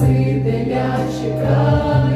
Спасителя чекає.